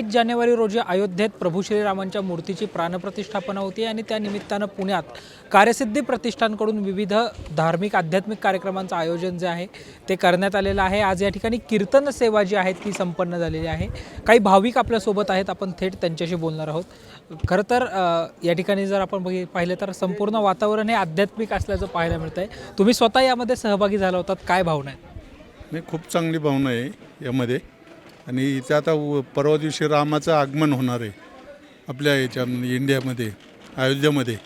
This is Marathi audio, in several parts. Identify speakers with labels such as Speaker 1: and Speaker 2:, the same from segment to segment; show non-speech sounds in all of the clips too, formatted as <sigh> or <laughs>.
Speaker 1: बावीस जानेवारी रोजी अयोध्येत प्रभू श्रीरामांच्या मूर्तीची प्राणप्रतिष्ठापना होती आणि त्या निमित्तानं पुण्यात कार्यसिद्धी प्रतिष्ठानकडून विविध धार्मिक आध्यात्मिक कार्यक्रमांचं आयोजन जे आहे ते करण्यात आलेलं आहे. आज या ठिकाणी कीर्तन सेवा जी आहे ती संपन्न झालेली आहे. काही भाविक आपल्यासोबत आहेत. आपण थेट त्यांच्याशी बोलणार आहोत. खरं तर या ठिकाणी जर आपण बघि पाहिलं तर संपूर्ण वातावरण हे आध्यात्मिक असल्याचं पाहायला मिळतं आहे तुम्ही स्वतः यामध्ये सहभागी झाला होतात. काय भावना आहेत?
Speaker 2: नाही खूप चांगली भावना आहे यामध्ये. आणि इथे आता उ- परवा दिवशी रामाचं आगमन होणार आहे. आपल्या याच्या इंडियामध्ये अयोध्येमध्ये.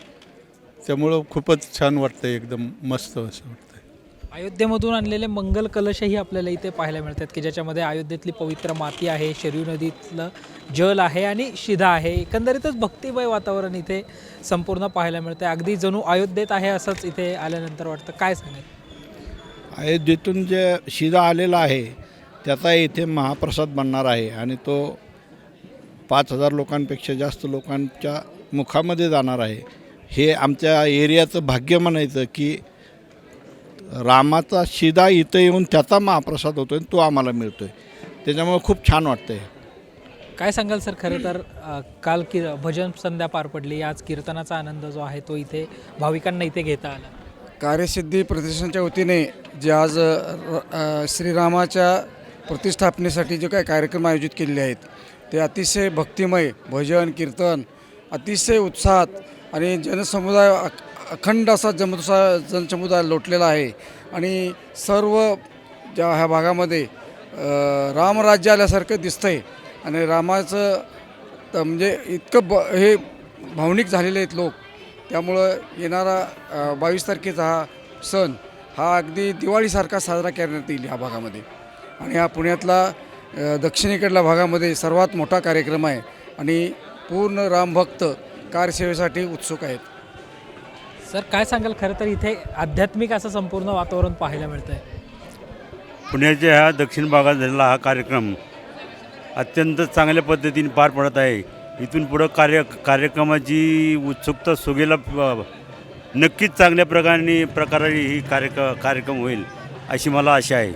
Speaker 2: त्यामुळं खूपच छान वाटतं आहे एकदम मस्त असं वाटतं आहे
Speaker 1: अयोध्येमधून आणलेले मंगल कलशही आपल्याला इथे पाहायला मिळतात की ज्याच्यामध्ये अयोध्येतली पवित्र माती आहे शरयू नदीतलं जल आहे आणि शिधा आहे. एकंदरीतच भक्तिमय वातावरण इथे संपूर्ण पाहायला मिळतं अगदी जणू अयोध्येत आहे असंच इथे आल्यानंतर वाटतं. काय सांगेल?
Speaker 3: अयोध्येतून जे शिदा आलेला आहे त्याचा इथे महाप्रसाद बनणार आहे आणि तो पाच हजार लोकांपेक्षा जास्त लोकांच्या मुखामध्ये जाणार आहे. हे आमच्या एरियाचं भाग्य म्हणायचं की रामाचा शिदा इथं येऊन त्याचा महाप्रसाद होतो आणि तो आम्हाला मिळतो आहे त्याच्यामुळे खूप छान वाटतं आहे
Speaker 1: काय सांगाल सर? खरं तर काल कि भजन संध्या पार पडली. आज कीर्तनाचा आनंद जो आहे तो इथे भाविकांना इथे घेता आला.
Speaker 4: कार्यसिद्धी प्रतिष्ठानच्या वतीने जे आज श्रीरामाच्या प्रतिष्ठापनेसाठी जे काही कार्यक्रम आयोजित केलेले आहेत ते अतिशय भक्तिमय भजन कीर्तन अतिशय उत्साहात आणि जनसमुदाय अख- अखंड असा जमसा जनसमुदाय लोटलेला आहे. आणि सर्व ज्या ह्या भागामध्ये रामराज्य आल्यासारखं दिसतं आहे आणि रामाचं म्हणजे इतकं ब हे भावनिक झालेले आहेत लोक. त्यामुळं येणारा बावीस तारखेचा हा सण हा अगदी दिवाळीसारखा साजरा करण्यात येईल ह्या भागामध्ये. आणि हा पुण्यातला दक्षिणेकडल्या भागामध्ये सर्वात मोठा कार्यक्रम आहे आणि पूर्ण रामभक्त कारसेवेसाठी उत्सुक आहेत.
Speaker 1: सर काय सांगाल? खरं तर इथे आध्यात्मिक असं संपूर्ण वातावरण पाहायला मिळतं आहे
Speaker 5: पुण्याच्या ह्या दक्षिण भागात झालेला हा कार्यक्रम अत्यंत चांगल्या पद्धतीने पार पडत आहे. इथून पुढं कार्य कार्यक्रमाची उत्सुकता सुगेला नक्कीच चांगल्या प्रकारे प्रकारे ही कार्यक कार्यक्रम होईल अशी मला आशा आहे.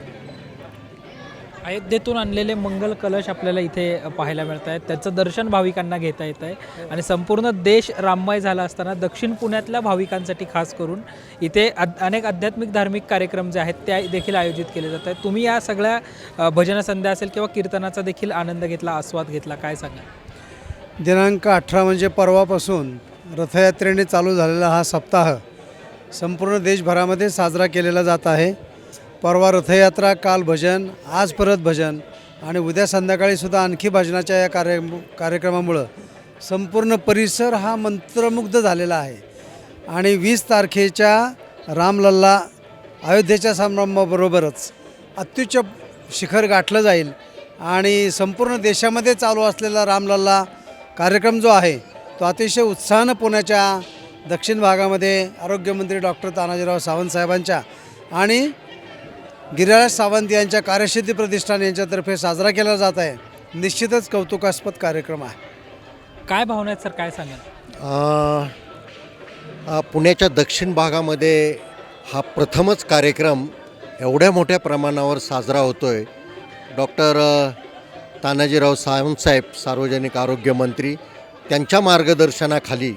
Speaker 1: अयोध्येतून आणलेले मंगल कलश आपल्याला इथे पाहायला मिळत आहेत त्याचं दर्शन भाविकांना घेता येत आहे. आणि संपूर्ण देश राममय झाला असताना दक्षिण पुण्यातल्या भाविकांसाठी खास करून इथे अनेक आध्यात्मिक धार्मिक कार्यक्रम जे आहेत त्या देखील आयोजित केले जात आहेत. तुम्ही या सगळ्या भजन संध्या असेल किंवा कीर्तनाचा देखील आनंद घेतला आस्वाद घेतला काय सांगा
Speaker 6: दिनांक अठरा म्हणजे परवापासून रथयात्रेने चालू झालेला हा सप्ताह संपूर्ण देशभरामध्ये साजरा केलेला जात आहे. परवा रथयात्रा काल भजन आज परत भजन आणि उद्या संध्याकाळीसुद्धा आणखी भजनाच्या या कार्य कार्यक्रमामुळं संपूर्ण परिसर हा मंत्रमुग्ध झालेला आहे. आणि वीस तारखेच्या रामलल्ला अयोध्येच्या समारंभाबरोबरच अत्युच्च शिखर गाठलं जाईल आणि संपूर्ण देशामध्ये चालू असलेला रामलल्ला कार्यक्रम जो आहे तो अतिशय उत्साहानं पुण्याच्या दक्षिण भागामध्ये आरोग्यमंत्री डॉक्टर तानाजीराव सावंत साहेबांच्या आणि गिरिराज सावंत यांच्या कार्यसिद्धी प्रतिष्ठान यांच्यातर्फे साजरा केला जात आहे. निश्चितच कौतुकास्पद कार्यक्रम आहे.
Speaker 1: काय भावना आहेत सर? काय सांगाल?
Speaker 7: अ, अ, पुण्याच्या दक्षिण भागामध्ये हा प्रथमच कार्यक्रम एवढ्या मोठ्या प्रमाणावर साजरा होतो आहे डॉक्टर अ, तानाजीराव सावंतसाहेब सार्वजनिक आरोग्य मंत्री त्यांच्या मार्गदर्शनाखाली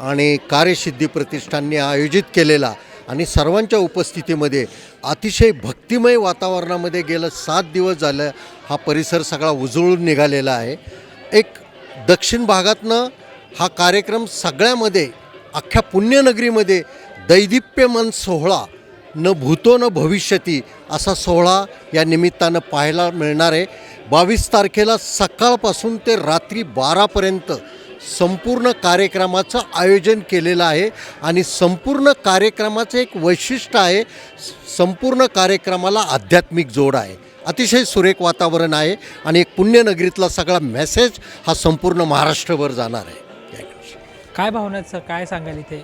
Speaker 7: आणि कार्यसिद्धी प्रतिष्ठानने आयोजित केलेला आणि सर्वांच्या उपस्थितीमध्ये अतिशय भक्तिमय वातावरणामध्ये गेलं सात दिवस झालं हा परिसर सगळा उजळून निघालेला आहे. एक दक्षिण भागातनं हा कार्यक्रम सगळ्यामध्ये अख्ख्या पुण्यनगरीमध्ये दैदिप्यमान सोहळा न भूतो न भविष्यती असा सोहळा या निमित्तानं पाहायला मिळणार आहे. बावीस तारखेला सकाळपासून ते रात्री बारापर्यंत संपूर्ण कार्यक्रमाचं आयोजन केलेलं आहे आणि संपूर्ण कार्यक्रमाचं एक वैशिष्ट्य आहे संपूर्ण कार्यक्रमाला आध्यात्मिक जोड आहे. अतिशय सुरेख वातावरण आहे आणि एक पुण्यनगरीतला सगळा मेसेज हा संपूर्ण महाराष्ट्रभर जाणार आहे.
Speaker 1: काय भावना सर? काय सांगाल इथे?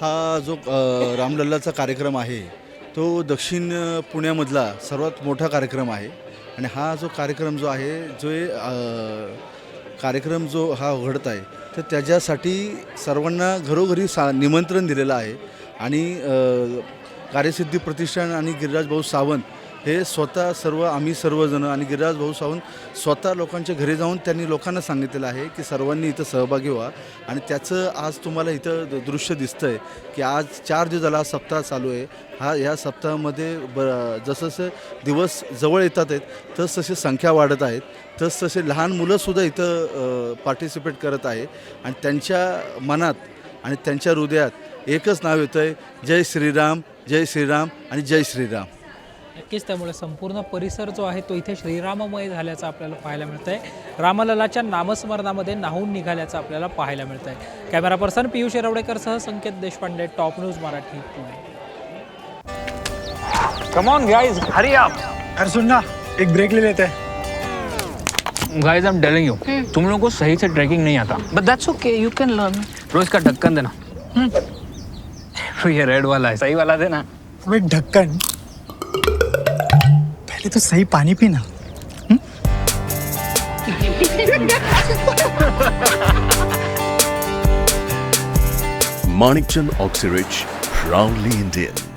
Speaker 8: हा जो रामलल्लाचा कार्यक्रम आहे तो दक्षिण पुण्यामधला सर्वात मोठा कार्यक्रम आहे. आणि हा जो कार्यक्रम जो आहे जो हे, कार्यक्रम जो हा उघडत आहे तर त्याच्यासाठी सर्वांना घरोघरी सा निमंत्रण दिलेलं आहे. आणि कार्यसिद्धी प्रतिष्ठान आणि गिरिराज भाऊ सावंत हे स्वतः सर्व आम्ही सर्वजण आणि गिरिराज भाऊ सावंत स्वतः लोकांच्या घरी जाऊन त्यांनी लोकांना सांगितलेलं आहे की सर्वांनी इथं सहभागी व्हा. आणि त्याचं आज तुम्हाला इथं दृश्य दिसतं आहे की आज चार दिवस झाला हा सप्ताह चालू आहे. हा ह्या सप्ताहामध्ये ब जसं दिवस जवळ येतात आहेत तस तशी संख्या वाढत आहेत. तस तसे लहान मुलंसुद्धा इथं पार्टिसिपेट करत आहे. आणि त्यांच्या मनात आणि त्यांच्या हृदयात एकच नाव येतं आहे जय श्रीराम जय श्रीराम आणि जय श्रीराम.
Speaker 1: नक्कीच त्यामुळे संपूर्ण परिसर जो आहे तो इथे श्रीराममय झाल्याचं आपल्याला पाहायला मिळतं आहे रामललाच्या नामस्मरणामध्ये नाहून निघाल्याचं आपल्याला पाहायला मिळतं आहे camera person Piyush येरवडेकरसह Sanket Deshpande top news Marathi Pune.
Speaker 9: Come on guys hurry up
Speaker 6: अरे सुन ना एक ब्रेक ले लेते. हैं
Speaker 9: guys I am telling you तुम लोगों को सही से ट्रैकिंग नहीं आता. But that's okay you can learn रोज का ढक्कन देना. <laughs> ये रेड वाला है सही वाला देना.
Speaker 6: ढक्कन पहले तो सही पानी पीना
Speaker 10: Manikchand Oxyrich, proudly Indian.